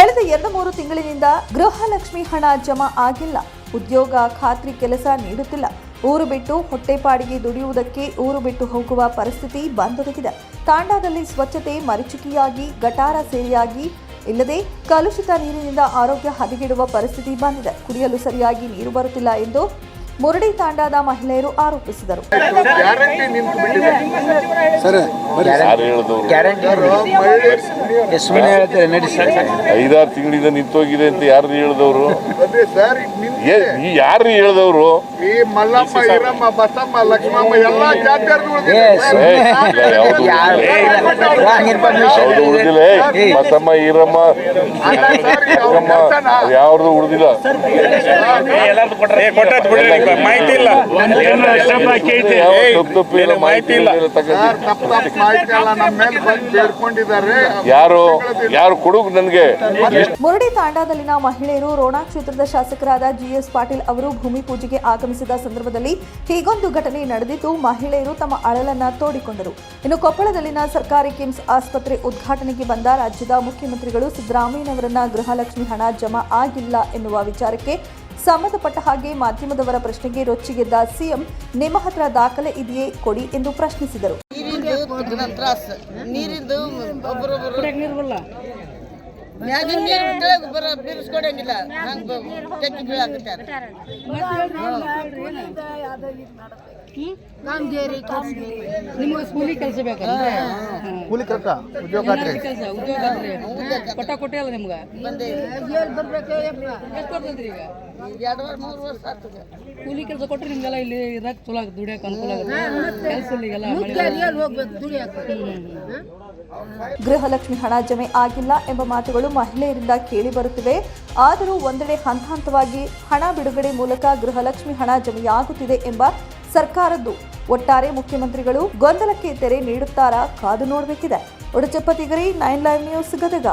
ಕಳೆದ ಎರಡು ಮೂರು ತಿಂಗಳಿನಿಂದ ಗೃಹಲಕ್ಷ್ಮಿ ಹಣ ಜಮಾ ಆಗಿಲ್ಲ. ಉದ್ಯೋಗ, ಖಾತ್ರಿ, ಕೆಲಸ ನೀಡುತ್ತಿಲ್ಲ. ಊರು ಬಿಟ್ಟು ಹೊಟ್ಟೆಪಾಡಿಗೆ ದುಡಿಯುವುದಕ್ಕೆ ಊರು ಬಿಟ್ಟು ಹೋಗುವ ಪರಿಸ್ಥಿತಿ ಬಂದೊದಗಿದೆ. ತಾಂಡಾದಲ್ಲಿ ಸ್ವಚ್ಛತೆ ಮರಿಚುಕಿಯಾಗಿ, ಗಟಾರ ಸೇರಿಯಾಗಿ ಇಲ್ಲದೆ ಕಲುಷಿತ ನೀರಿನಿಂದ ಆರೋಗ್ಯ ಹದಗೆಡುವ ಪರಿಸ್ಥಿತಿ ಬಂದಿದೆ. ಕುಡಿಯಲು ಸರಿಯಾಗಿ ನೀರು ಬರುತ್ತಿಲ್ಲ ಎಂದು ಮುರಡಿ ತಾಂಡಾದ ಮಹಿಳೆಯರು ಆರೋಪಿಸಿದರು. ಗ್ಯಾರಂಟಿ ನಿಂತು ಬಿಟ್ಟಿದೆ. ಸರ್ ಯಾರು ಹೇಳಿದವರು? ಗ್ಯಾರಂಟಿ ಸುಮ್ಮನೆ ಹೇಳ್ತಾರೆ ನಡಿ ಸರ್. ಐದಾರು ತಿಂಗಳಿಂದ ನಿಂತೋಗಿದೆ ಅಂತ ಯಾರು ಹೇಳಿದವರು? ಯಾರು ಹೇಳಿದವರು? ಬಸಮ್ಮ ಈರಮ್ಮ ಯಾವ್ದು ಉಳಿದಿಲ್ಲ. ಮಾಹಿತಿ ಇಲ್ಲ. ಮಾಹಿತಿ ಇಲ್ಲ. ಸರ್ ತಪ್ಪು ತಪ್ಪು ಮಾಹಿತಿ ಎಲ್ಲ ನಮ್ಮ ಮೇಲೆ ಬಂದು ಬೇಡ್ಕೊಂಡಿದ್ದಾರೆ. ಯಾರು ಯಾರು ಕೊಡು ನನಗೆ? ಮುರಡಿ ತಾಂಡಾದಲ್ಲಿನ ಮಹಿಳೆಯರು ರೋಣಾ ಕ್ಷೇತ್ರದ ಶಾಸಕರಾದ ಜಿಎಸ್ ಪಾಟೀಲ್ ಅವರು ಭೂಮಿ ಪೂಜೆಗೆ ಆಗಮಿಸಿದ ಸಂದರ್ಭದಲ್ಲಿ ಹೀಗೊಂದು ಘಟನೆ ನಡೆದಿದ್ದು ಮಹಿಳೆಯರು ತಮ್ಮ ಅಳಲನ್ನ ತೋಡಿಕೊಂಡರು. ಇನ್ನು ಕೊಪ್ಪಳದಲ್ಲಿನ ಸರ್ಕಾರಿ ಕಿಮ್ಸ್ ಆಸ್ಪತ್ರೆ ಉದ್ಘಾಟನೆಗೆ ಬಂದ ರಾಜ್ಯದ ಮುಖ್ಯಮಂತ್ರಿಗಳು ಸಿದ್ದರಾಮಯ್ಯನವರನ್ನ ಗೃಹಲಕ್ಷ್ಮಿ ಹಣ ಜಮಾ ಆಗಿಲ್ಲ ಎನ್ನುವ ವಿಚಾರಕ್ಕೆ ಸಂಬಂಧಪಟ್ಟ ಹಾಗೆ ಮಾಧ್ಯಮದವರ ಪ್ರಶ್ನೆಗೆ ರೊಚ್ಚಿಗೆದ್ದ ಸಿಎಂ ನಿಮ್ಮ ಹತ್ರ ದಾಖಲೆ ಇದೆಯೇ? ಕೊಡಿ ಎಂದು ಪ್ರಶ್ನಿಸಿದರು. ಮ್ಯಾಗಿನ ನೀರು ಬಿಟ್ಟರೆ ಬರ ಹಂಗೆ ಕೂಲಿ ಕೆಲಸ ಬೇಕಲ್ಲ ಕೆಲಸ ಕೊಟ್ಟ ಕೊಟ್ಟೆ ಅಲ್ಲ ನಿಮ್ಗೆ ಎಷ್ಟು ಈಗ ಎರಡು ಮೂರು ವರ್ಷ ಕೆಲಸ ಕೊಟ್ಟರೆ ನಿಮ್ಗೆಲ್ಲ ಇಲ್ಲಿ ಚಲೋ ಆಗುತ್ತೆ ದುಡಿಯಕ್ಕೆ ಅನುಕೂಲ ಆಗುತ್ತೆ ಕೆಲಸ ಇಲ್ಲಿಗೆಲ್ಲ ಮಳೆ ಗೃಹಲಕ್ಷ್ಮಿ ಹಣ ಜಮೆ ಆಗಿಲ್ಲ ಎಂಬ ಮಾತುಗಳು ಮಹಿಳೆಯರಿಂದ ಕೇಳಿ ಬರುತ್ತಿವೆ. ಆದರೂ ಒಂದೆಡೆ ಹಂತ ಹಂತವಾಗಿ ಹಣ ಬಿಡುಗಡೆ ಮೂಲಕ ಗೃಹಲಕ್ಷ್ಮಿ ಹಣ ಜಮೆಯಾಗುತ್ತಿದೆ ಎಂಬ ಸರ್ಕಾರದ್ದು ಒಟ್ಟಾರೆ ಮುಖ್ಯಮಂತ್ರಿಗಳು ಗೊಂದಲಕ್ಕೆ ತೆರೆ ನೀಡುತ್ತಾರಾ ಕಾದು ನೋಡಬೇಕಿದೆ. ಒಡಚಪ್ಪತಿಗರಿ ನೈನ್ ಲೈವ್ ನ್ಯೂಸ್ ಗದಗ.